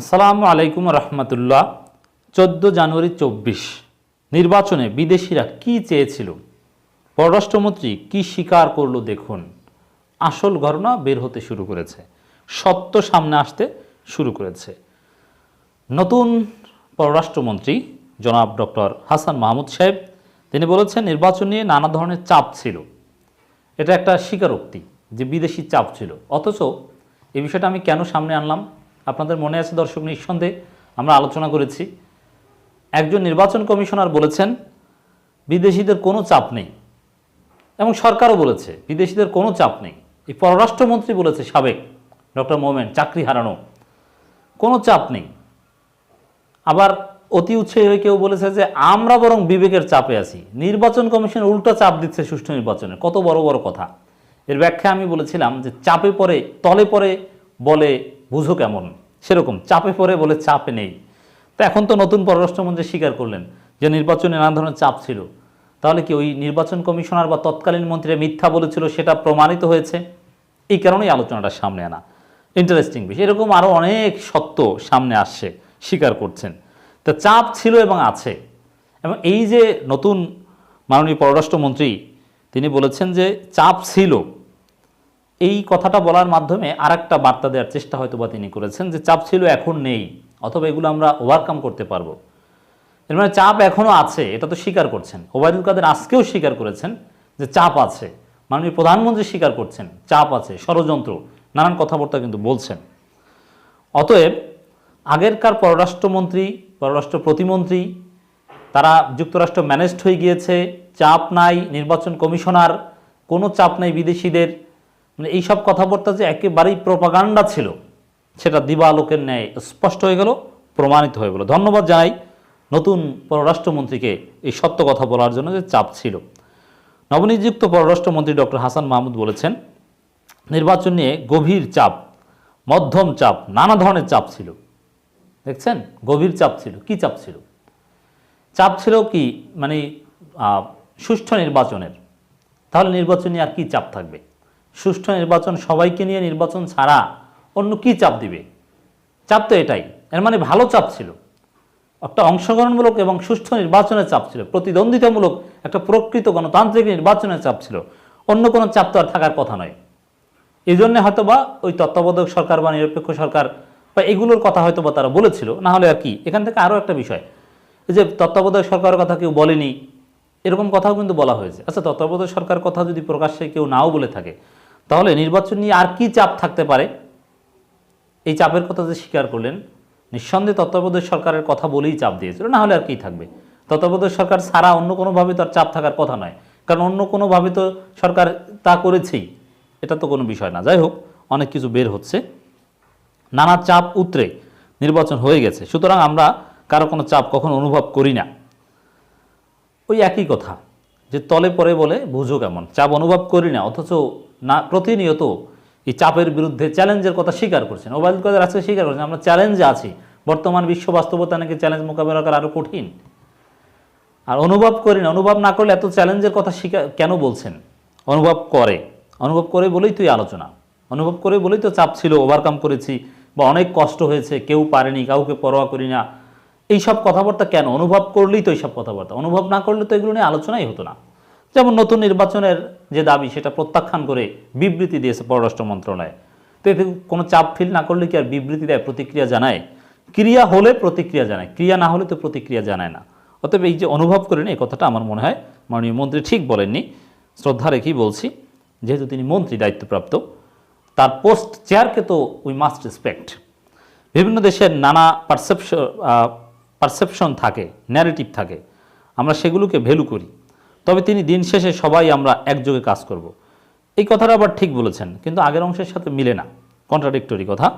আসসালামু আলাইকুম রহমতুল্লাহ। চোদ্দ জানুয়ারি চব্বিশ, নির্বাচনে বিদেশিরা কি চেয়েছিল? পররাষ্ট্রমন্ত্রী কি স্বীকার করল দেখুন। আসল ঘটনা বের হতে শুরু করেছে, সত্য সামনে আসতে শুরু করেছে। নতুন পররাষ্ট্রমন্ত্রী জনাব ডক্টর হাসান মাহমুদ সাহেব, তিনি বলেছেন, নির্বাচন নিয়ে নানা ধরনের চাপ ছিল। এটা একটা স্বীকারোক্তি যে বিদেশি চাপ ছিল। অথচ এই বিষয়টা আমি কেন সামনে আনলাম? আপনাদের মনে আছে দর্শক নিঃসন্দেহে, আমরা আলোচনা করেছি। একজন নির্বাচন কমিশনার বলেছেন, বিদেশিদের কোনো চাপ নেই। এবং সরকারও বলেছে, বিদেশিদের কোনো চাপ নেই। এই পররাষ্ট্রমন্ত্রী বলেছে সাবেক ডক্টর মোমেন চাকরি হারানো। কোনো চাপ নেই। আবার অতি উৎসাহী হয়ে কেউ বলেছে যে, আমরা বরং বিবেকের চাপে আছি। নির্বাচন কমিশন উল্টো চাপ দিচ্ছে সুষ্ঠু নির্বাচনে। কত বড় বড় কথা। এর ব্যাখ্যা আমি বলেছিলাম যে, চাপে পরে তলে পরে বলে বুঝো কেমন? সেরকম, চাপে পড়ে বলে চাপে নেই। তো এখন তো নতুন পররাষ্ট্রমন্ত্রী স্বীকার করলেন যে নির্বাচনে নানা ধরনের চাপ ছিল। তাহলে কি ওই নির্বাচন কমিশনার বা তৎকালীন মন্ত্রীরা মিথ্যা বলেছিল সেটা প্রমাণিত হয়েছে? এই কারণেই আলোচনাটা সামনে আনা। ইন্টারেস্টিং বিষয়। এরকম আরও অনেক সত্য সামনে আসছে, স্বীকার করছেন। তো চাপ ছিল এবং আছে। এবং এই যে নতুন মাননীয় পররাষ্ট্রমন্ত্রী, তিনি বলেছেন যে চাপ ছিল। এই কথাটা বলার মাধ্যমে আর একটা বার্তা দেওয়ার চেষ্টা হয়তো বা তিনি করেছেন যে চাপ ছিল এখন নেই, অথবা এগুলো আমরা ওভারকাম করতে পারব। এর মানে চাপ এখনও আছে, এটা তো স্বীকার করছেন। ওবায়দুল কাদের আজকেও স্বীকার করেছেন যে চাপ আছে। মাননীয় প্রধানমন্ত্রী স্বীকার করছেন, চাপ আছে, ষড়যন্ত্র, নানান কথাবার্তা কিন্তু বলছেন। অতএব আগেরকার পররাষ্ট্রমন্ত্রী, পররাষ্ট্র প্রতিমন্ত্রী, তারা যুক্তরাষ্ট্র ম্যানেজড হয়ে গিয়েছে, চাপ নাই, নির্বাচন কমিশনার, কোনো চাপ নাই বিদেশিদের মানে এইসব কথাবার্তা যে একেবারেই প্রপাগান্ডা ছিল, সেটা দিবালোকের ন্যায় স্পষ্ট হয়ে গেল, প্রমাণিত হয়ে গেল। ধন্যবাদ জানাই নতুন পররাষ্ট্রমন্ত্রীকে এই সত্য কথা বলার জন্য যে চাপ ছিল। নবনিযুক্ত পররাষ্ট্রমন্ত্রী ডক্টর হাসান মাহমুদ বলেছেন, নির্বাচন নিয়ে গভীর চাপ, মধ্যম চাপ, নানা ধরনের চাপ ছিল। দেখছেন? গভীর চাপ ছিল। কি চাপ ছিল? চাপ ছিল কি? মানে সুষ্ঠু নির্বাচনের। তাহলে নির্বাচন নিয়ে আর কি চাপ থাকবে? সুষ্ঠু নির্বাচন সবাইকে নিয়ে নির্বাচন ছাড়া অন্য কি চাপ দিবে? চাপ তো এটাই। এর মানে ভালো চাপ ছিল। একটা অংশগ্রহণমূলক এবং সুষ্ঠু নির্বাচনের চাপ ছিল। প্রতিদ্বন্দ্বিতামূলক একটা প্রকৃত গণতান্ত্রিক নির্বাচনের চাপ ছিল। অন্য কোনো চাপ তো আর থাকার কথা নয়। এই জন্যে হয়তো বা ওই তত্ত্বাবধায়ক সরকার বা নিরপেক্ষ সরকার বা এগুলোর কথা হয়তো বা তারা বলেছিল। না হলে আর কি? এখান থেকে আরও একটা বিষয়। এই যে তত্ত্বাবধায়ক সরকারের কথা কেউ বলেনি, এরকম কথাও কিন্তু বলা হয়েছে। আচ্ছা তত্ত্বাবধায়ক সরকার কথা যদি প্রকাশ্যে কেউ নাও বলে থাকে তাহলে নির্বাচন নিয়ে আর কি চাপ থাকতে পারে? এই চাপের কথা যে স্বীকার করলেন, নিঃসন্দেহে তত্ত্বাবধায়ক সরকারের কথা বলেই চাপ দিয়েছিল, না হলে আর কি থাকবে? তত্ত্বাবধায়ক সরকার ছাড়া অন্য কোনোভাবে তো আর চাপ থাকার কথা নয়, কারণ অন্য কোনোভাবে তো সরকার তা করেছেই। এটা তো কোনো বিষয় না। যাই হোক, অনেক কিছু বের হচ্ছে। নানা চাপ উতরে নির্বাচন হয়ে গেছে। সুতরাং আমরা কারও কোনো চাপ কখনো অনুভব করি না। ওই একই কথা। যে তলে পরে বলে বুঝো কেমন? চাপ অনুভব করি না, অথচ না, প্রতিনিয়ত এই চাপের বিরুদ্ধে চ্যালেঞ্জের কথা স্বীকার করছেন। ওবায়দুল কাদের আজকে স্বীকার করছেন, আমরা চ্যালেঞ্জে আছি। বর্তমান বিশ্ব বাস্তবতা নাকি চ্যালেঞ্জ মোকাবেলা করা আরও কঠিন? আর অনুভব করি না, অনুভব না করলে এত চ্যালেঞ্জের কথা স্বীকার, কেন বলছেন? অনুভব করে অনুভব করে বলেই তুই আলোচনা। অনুভব করে বলেই তো চাপ ছিল, ওভারকাম করেছি বা অনেক কষ্ট হয়েছে, কেউ পারেনি, কাউকে পরোয়া করি না এইসব কথাবার্তা কেন? অনুভব করলেই তো এইসব কথাবার্তা। অনুভব না করলে তো এগুলো নিয়ে আলোচনাই হতো না। যেমন নতুন নির্বাচনের যে দাবি, সেটা প্রত্যাখ্যান করে বিবৃতি দিয়েছে পররাষ্ট্র মন্ত্রণালয়। তো এতে কোনো চাপ ফিল না করলে কি আর বিবৃতি দেয়, প্রতিক্রিয়া জানায়? ক্রিয়া হলে প্রতিক্রিয়া জানায়, ক্রিয়া না হলে তো প্রতিক্রিয়া জানায় না। অতএব এই যে অনুভব করেন এই কথাটা আমার মনে হয় মাননীয় মন্ত্রী ঠিক বলেননি। শ্রদ্ধা রেখেই বলছি, যেহেতু তিনি মন্ত্রী দায়িত্বপ্রাপ্ত, তার পোস্ট চেয়ারকে তো উই মাস্ট রেসপেক্ট বিভিন্ন দেশের নানা পারসেপশন পারসেপশন থাকে ন্যারেটিভ থাকে, আমরা সেগুলোকে ভ্যালু করি। তবে তিনি দিন শেষে সবাই আমরা একযোগে কাজ করব। এই কথাটা আবার ঠিক বলেছেন, কিন্তু আগের অংশের সাথে মিলে না কন্ট্রাডিক্টরি কথা।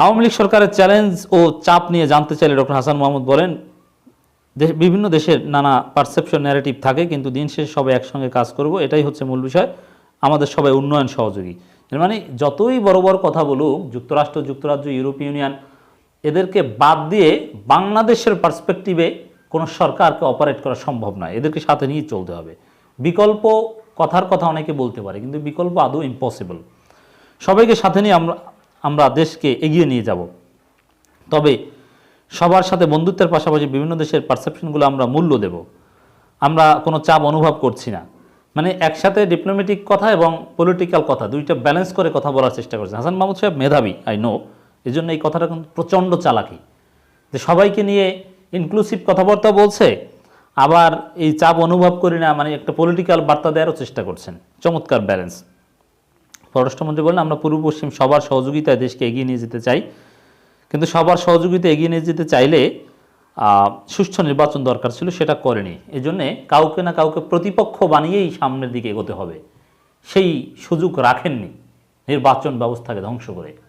আওয়ামী লীগ সরকারের চ্যালেঞ্জ ও চাপ নিয়ে জানতে চাইলে ডক্টর হাসান মাহমুদ বলেন বিভিন্ন দেশের নানা পারসেপশন ন্যারেটিভ থাকে, কিন্তু দিন শেষে সবাই একসঙ্গে কাজ করব, এটাই হচ্ছে মূল বিষয়। আমাদের সবাই উন্নয়ন সহযোগী এর মানে যতই বড় বড় কথা বলুক, যুক্তরাষ্ট্র, যুক্তরাজ্য, ইউরোপীয় ইউনিয়ন এদেরকে বাদ দিয়ে বাংলাদেশের পার্সপেক্টিভে কোনো সরকারকে অপারেট করা সম্ভব নয়। এদেরকে সাথে নিয়ে চলতে হবে। বিকল্প কথার কথা অনেকে বলতে পারে, কিন্তু বিকল্প আদৌ ইম্পসিবল সবাইকে সাথে নিয়ে আমরা আমরা দেশকে এগিয়ে নিয়ে যাব। তবে সবার সাথে বন্ধুত্বের পাশাপাশি বিভিন্ন দেশের পারসেপশনগুলো আমরা মূল্য দেব। আমরা কোনো চাপ অনুভব করছি না। মানে একসাথে ডিপ্লোম্যাটিক কথা এবং পলিটিক্যাল কথা, দুইটা ব্যালেন্স করে কথা বলার চেষ্টা করছেন হাসান মাহমুদ সাহেব মেধাবী আই নো এই জন্য এই কথাটা কিন্তু প্রচণ্ড চালাকি। যে সবাইকে নিয়ে ইনক্লুসিভ কথাবার্তা বলছে, আবার এই চাপ অনুভব করি না মানে একটা পলিটিক্যাল বার্তা দেওয়ারও চেষ্টা করছেন। চমৎকার ব্যালেন্স পররাষ্ট্রমন্ত্রী বললেন, আমরা পূর্ব পশ্চিম সবার সহযোগিতায় দেশকে এগিয়ে নিয়ে যেতে চাই। কিন্তু সবার সহযোগিতা এগিয়ে নিয়ে যেতে চাইলে সুষ্ঠু নির্বাচন দরকার ছিল, সেটা করেনি। এই জন্যে কাউকে না কাউকে প্রতিপক্ষ বানিয়েই সামনের দিকে এগোতে হবে। সেই সুযোগ রাখেননি নির্বাচন ব্যবস্থাকে ধ্বংস করে।